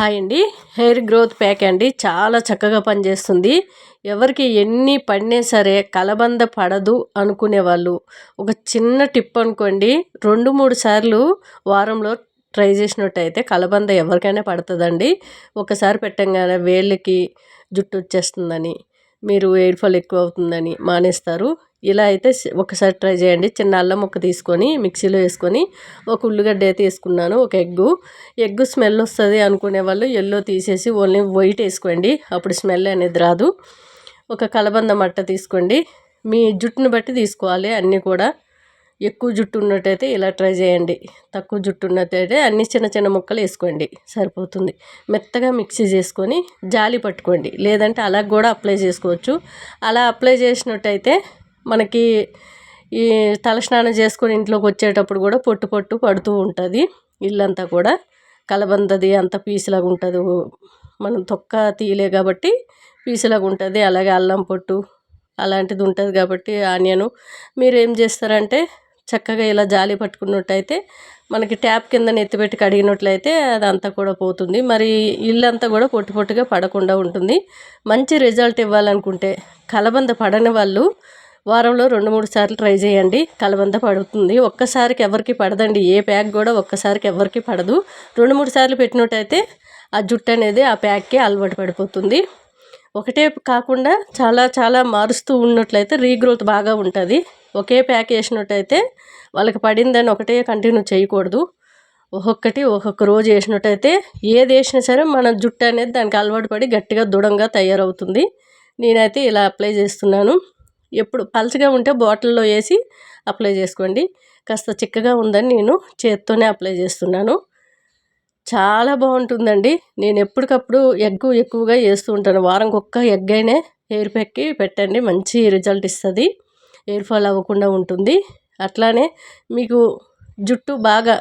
Hi అండి. Hair growth pack అండి. చాలా చక్కగా పనిచేస్తుంది. ఎవరికి ఎన్ని పడినా సరే కలబంద పడదు అనుకునే వాళ్ళు. ఒక చిన్న టిప్ అనుకోండి. రెండు మూడు సార్లు వారంలో ట్రై చేసినట్టయితే కలబంద ఎవరికైనా పడుతుందండి. ఒకసారి పెట్టంగానే వేళ్ళకి జుట్టు వచ్చేస్తుందని. మీరు ఎయిర్ ఫాల్ ఎక్కువ అవుతుందని మానేస్తారు. ఇలా అయితే ఒకసారి ట్రై చేయండి. చిన్న అల్లం ముక్క తీసుకొని మిక్సీలో వేసుకొని ఒక ఉల్లిగడ్డ అయితే వేసుకున్నాను ఒక ఎగ్గు. ఎగ్గు స్మెల్ వస్తుంది అనుకునే వాళ్ళు ఎల్లో తీసేసి ఓన్లీ వైట్ వేసుకోండి అప్పుడు స్మెల్ అనేది రాదు. ఒక కలబంద మట్ట తీసుకోండి. మీ జుట్టును బట్టి తీసుకోవాలి అన్నీ కూడా. ఎక్కువ జుట్టు ఉన్నట్టయితే ఇలా ట్రై చేయండి. తక్కువ జుట్టు ఉన్నట్టయితే అన్ని చిన్న చిన్న ముక్కలు వేసుకోండి సరిపోతుంది. మెత్తగా మిక్సీ చేసుకొని జాలి పట్టుకోండి. లేదంటే అలా కూడా అప్లై చేసుకోవచ్చు. అలా అప్లై చేసినట్టయితే మనకి ఈ తలస్నానం చేసుకొని ఇంట్లోకి వచ్చేటప్పుడు కూడా పొట్టు పొట్టు పడుతూ ఉంటుంది. ఇల్లంతా కూడా కలబందది అంత పీసులాగా ఉంటుంది. మనం తొక్క తీయలే కాబట్టి పీసులాగా ఉంటుంది. అలాగే అల్లం పొట్టు అలాంటిది ఉంటుంది కాబట్టి ఆనియను. మీరు ఏం చేస్తారంటే చక్కగా ఇలా జాలి పట్టుకున్నట్టయితే మనకి ట్యాప్ కింద ఎత్తిపెట్టి కడిగినట్లయితే అదంతా కూడా పోతుంది. మరి ఇల్లంతా కూడా పొట్టు పొట్టుగా పడకుండా ఉంటుంది. మంచి రిజల్ట్ ఇవ్వాలనుకుంటే కలబంద పడని వాళ్ళు వారంలో రెండు మూడు సార్లు ట్రై చేయండి. కలబంద పడుతుంది. ఒక్కసారికి ఎవరికి పడదండి. ఏ ప్యాక్ కూడా ఒక్కసారికి ఎవరికి పడదు. రెండు మూడు సార్లు పెట్టినట్టయితే ఆ జుట్టు అనేది ఆ ప్యాక్కి అలవాటు పడిపోతుంది. ఒకటే కాకుండా చాలా చాలా మారుస్తూ ఉన్నట్లయితే రీగ్రోత్ బాగా ఉంటుంది. ఒకే ప్యాక్ వేసినట్టయితే వాళ్ళకి పడిందని ఒకటే కంటిన్యూ చేయకూడదు. ఒక్కొక్కటి ఒక్కొక్క రోజు వేసినట్టయితే ఏది వేసినా సరే మన జుట్టు అనేది దానికి అలవాటు పడి గట్టిగా దృఢంగా తయారవుతుంది. నేనైతే ఇలా అప్లై చేస్తున్నాను. ఎప్పుడు పలచగా ఉంటే బాటిల్లో వేసి అప్లై చేసుకోండి. కాస్త చిక్కగా ఉందని నేను చేత్తోనే అప్లై చేస్తున్నాను. చాలా బాగుంటుందండి. నేను ఎప్పటికప్పుడు ఎగ్ ఎక్కువగా వేస్తూ ఉంటాను. వారంకి ఒక్క ఎగ్ అయినా హెయిర్ ప్యాక్కి పెట్టండి. మంచి రిజల్ట్ ఇస్తుంది. హెయిర్ ఫాల్ అవ్వకుండా ఉంటుంది. అట్లానే మీకు జుట్టు బాగా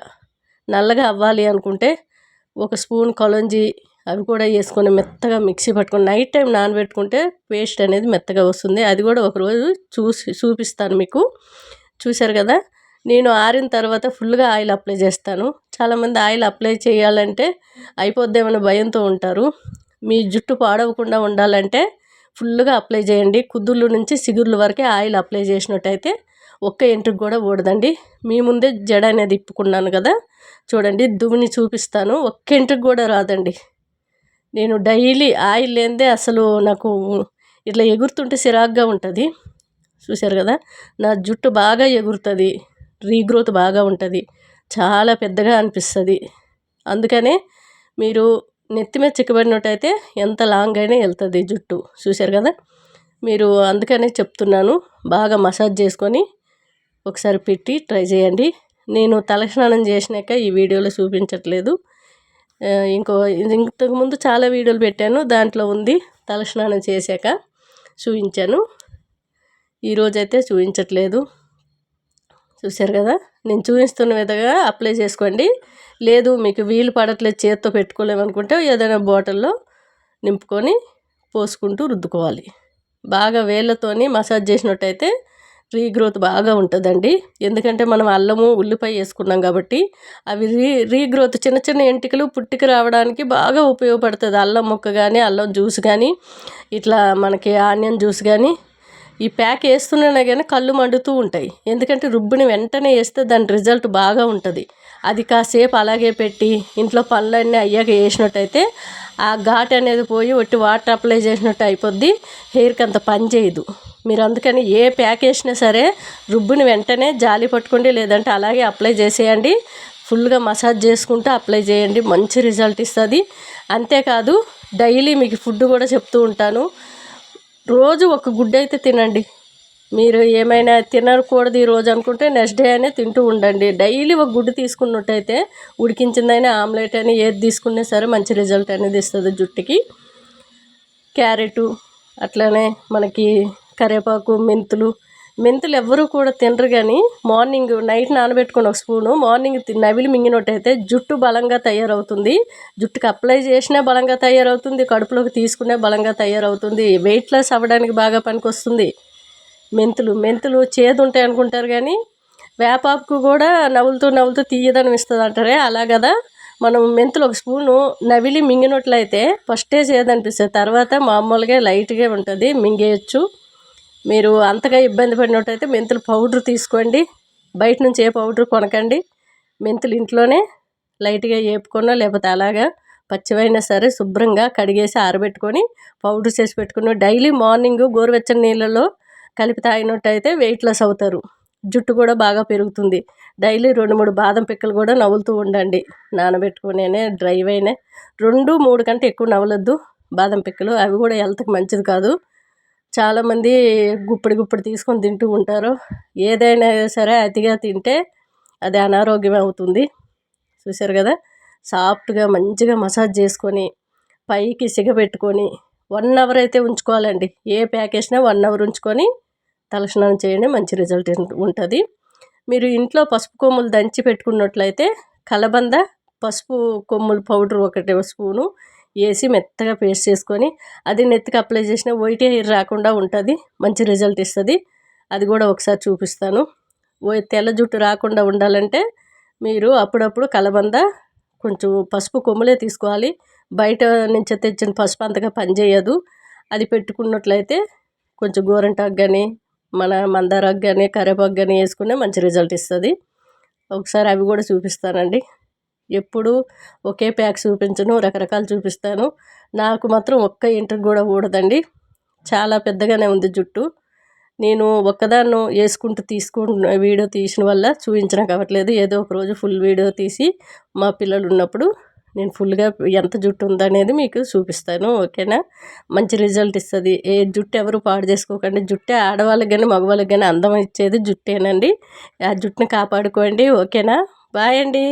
నల్లగా అవ్వాలి అనుకుంటే ఒక స్పూన్ కొలంజి అవి కూడా వేసుకొని మెత్తగా మిక్సీ పట్టుకొని నైట్ టైం నానబెట్టుకుంటే పేస్ట్ అనేది మెత్తగా వస్తుంది. అది కూడా ఒకరోజు చూసి చూపిస్తాను మీకు. చూశారు కదా? నేను ఆరిన తర్వాత ఫుల్గా ఆయిల్ అప్లై చేస్తాను. చాలామంది ఆయిల్ అప్లై చేయాలంటే అయిపోద్దేమని భయంతో ఉంటారు. మీ జుట్టు పాడవకుండా ఉండాలంటే ఫుల్గా అప్లై చేయండి. కుదుర్ల నుంచి సిగుర్లు వరకే ఆయిల్ అప్లై చేసినట్టయితే ఒక్క ఎంట్రుకు కూడా ఊడదండి. మీ ముందే జడ అనేది ఇప్పుకున్నాను కదా? చూడండి దువ్వుని చూపిస్తాను. ఒక్క ఎంట్రుకు కూడా రాదండి. నేను డైలీ ఆయిల్ లేనిదే అసలు నాకు ఇట్లా ఎగురుతుంటే చిరాగ్గా ఉంటుంది. చూశారు కదా? నా జుట్టు బాగా ఎగురుతుంది. రీగ్రోత్ బాగా ఉంటుంది. చాలా పెద్దగా అనిపిస్తుంది. అందుకనే మీరు నెత్తి మీద చిక్కబడినట్టయితే ఎంత లాంగ్ అయినా వెళ్తుంది జుట్టు. చూశారు కదా? మీరు అందుకనే చెప్తున్నాను. బాగా మసాజ్ చేసుకొని ఒకసారి పెట్టి ట్రై చేయండి. నేను తలస్నానం చేసినాక ఈ వీడియోలో చూపించట్లేదు. ఇంకో ఇంతకుముందు చాలా వీడియోలు పెట్టాను. దాంట్లో ఉంది. తలస్నానం చేశాక చూపించాను. ఈరోజైతే చూపించట్లేదు. చూశారు కదా? నేను చూపిస్తున్న విధంగా అప్లై చేసుకోండి. లేదు మీకు వీలు పడట్లేదు చేత్తో పెట్టుకోలేమనుకుంటే ఏదైనా బాటిల్లో నింపుకొని పోసుకుంటూ రుద్దుకోవాలి. బాగా వేళ్ళతోని మసాజ్ చేసినట్టయితే రీగ్రోత్ బాగా ఉంటుందండి. ఎందుకంటే మనం అల్లము ఉల్లిపాయ వేసుకున్నాం కాబట్టి అవి రీ రీగ్రోత్ చిన్న చిన్న ఎంటికలు పుట్టికి రావడానికి బాగా ఉపయోగపడుతుంది. అల్లం ముక్క కానీ అల్లం జ్యూస్ కానీ ఇట్లా మనకి ఆనియన్ జ్యూస్ కానీ ఈ ప్యాక్ వేస్తున్నా కానీ కళ్ళు మండుతూ ఉంటాయి. ఎందుకంటే రుబ్బుని వెంటనే వేస్తే దాని రిజల్ట్ బాగా ఉంటుంది. అది కాసేపు అలాగే పెట్టి ఇంట్లో పనులన్నీ అయ్యాక వేసినట్టయితే ఆ ఘాట్ అనేది పోయి ఒట్టి వాటర్ అప్లై చేసినట్టు అయిపోద్ది. హెయిర్కి అంత పని చేయదు. మీరు అందుకని ఏ ప్యాక్ వేసినా సరే రుబ్బుని వెంటనే జాలి పట్టుకోండి లేదంటే అలాగే అప్లై చేసేయండి. ఫుల్గా మసాజ్ చేసుకుంటూ అప్లై చేయండి. మంచి రిజల్ట్ ఇస్తుంది. అంతేకాదు డైలీ మీకు ఫుడ్ కూడా చెప్తూ ఉంటాను. రోజు ఒక గుడ్డ అయితే తినండి. మీరు ఏమైనా తినకూడదు ఈరోజు అనుకుంటే నెక్స్ట్ డే అయినా తింటూ ఉండండి. డైలీ ఒక గుడ్డు తీసుకున్నట్టయితే ఉడికించిందైనా ఆమ్లెట్ అని ఏది తీసుకున్నా సరే మంచి రిజల్ట్ అనేది ఇస్తుంది జుట్టుకి. క్యారెటు అట్లనే మనకి కరివేపాకు మెంతులు. మెంతులు ఎవ్వరూ కూడా తినరు కానీ మార్నింగ్ నైట్ నానబెట్టుకుని ఒక స్పూను మార్నింగ్ నవిలి మింగినట్టయితే జుట్టు బలంగా తయారవుతుంది. జుట్టుకి అప్లై చేసినా బలంగా తయారవుతుంది కడుపులోకి తీసుకునే బలంగా తయారవుతుంది. వెయిట్ లాస్ అవ్వడానికి బాగా పనికొస్తుంది. మెంతులు మెంతులు చేదు ఉంటాయి అనుకుంటారు కానీ వేపాకు కూడా నవ్వులుతూ నవ్వులుతూ తీయదనం ఇస్తుంది అంటారే అలా కదా? మనం మెంతులు ఒక స్పూను నవిలి మింగినట్లయితే ఫస్టే చేయదనిపిస్తుంది తర్వాత మామూలుగా లైట్గా ఉంటుంది మింగేయచ్చు. మీరు అంతగా ఇబ్బంది పడినట్టయితే మెంతులు పౌడర్ తీసుకోండి బయట నుంచి ఏ పౌడర్ కొనకండి మెంతులు ఇంట్లోనే లైట్గా ఏపుకున్నా లేకపోతే అలాగా పచ్చివైనా సరే శుభ్రంగా కడిగేసి ఆరబెట్టుకొని పౌడర్ చేసి పెట్టుకుని డైలీ మార్నింగ్ గోరువెచ్చని నీళ్ళలో కలిపి తాగినట్టయితే వెయిట్ లాస్ అవుతారు. జుట్టు కూడా బాగా పెరుగుతుంది. డైలీ రెండు మూడు బాదం పిక్కలు కూడా నవ్వులుతూ ఉండండి. నానబెట్టుకునే డ్రై అయినా రెండు మూడు కంటే ఎక్కువ నవ్వలొద్దు. బాదం పిక్కలు అవి కూడా హెల్త్కి మంచిది కాదు. చాలామంది గుప్పిడి గుప్పిడి తీసుకొని తింటూ ఉంటారు. ఏదైనా సరే అతిగా తింటే అది అనారోగ్యం అవుతుంది. చూశారు కదా? సాఫ్ట్గా మంచిగా మసాజ్ చేసుకొని పైకి సిగబెట్టుకొని వన్ అవర్ అయితే ఉంచుకోవాలండి. ఏ ప్యాకేజ్నా వన్ అవర్ ఉంచుకొని తలస్నానం చేయండి మంచి రిజల్ట్ ఉంటుంది. మీరు ఇంట్లో పసుపు కొమ్ములు దంచి పెట్టుకున్నట్లయితే కలబంద పసుపు కొమ్ములు పౌడర్ ఒకటి స్పూను వేసి మెత్తగా పేస్ట్ చేసుకొని అది నెత్తికి అప్లై చేసిన వైట్ హెయిర్ రాకుండా ఉంటుంది మంచి రిజల్ట్ ఇస్తుంది. అది కూడా ఒకసారి చూపిస్తాను. ఓ తెల్ల జుట్టు రాకుండా ఉండాలంటే మీరు అప్పుడప్పుడు కలబంద కొంచెం పసుపు కొమ్ములే తీసుకోవాలి. బయట నుంచి తెచ్చిన పసుపు అంతగా పనిచేయదు. అది పెట్టుకున్నట్లయితే కొంచెం గోరంటాకు కానీ మన మందారాకు కానీ కరివేపాకు కానీ వేసుకునే మంచి రిజల్ట్ ఇస్తుంది. ఒకసారి అవి కూడా చూపిస్తానండి. ఎప్పుడు ఒకే ప్యాక్ చూపించను రకరకాలు చూపిస్తాను. నాకు మాత్రం ఒక్క ఇంటికి కూడా ఊడదండి. చాలా పెద్దగానే ఉంది జుట్టు. నేను ఒక్కదాన్ని వేసుకుంటూ తీసుకుంటున్న వీడియో తీసిన వల్ల చూపించడం కావట్లేదు. ఏదో ఒక రోజు ఫుల్ వీడియో తీసి మా పిల్లలు ఉన్నప్పుడు నేను ఫుల్గా ఎంత జుట్టు ఉందనేది మీకు చూపిస్తాను ఓకేనా? మంచి రిజల్ట్ ఇస్తుంది. ఏ జుట్టు ఎవరు పాడు చేసుకోకండి. జుట్టే ఆడవాళ్ళకి కానీ మగవాళ్ళకి కానీ అందం ఇచ్చేది జుట్టేనండి. ఆ జుట్టుని కాపాడుకోండి ఓకేనా? బాయ్ అండి.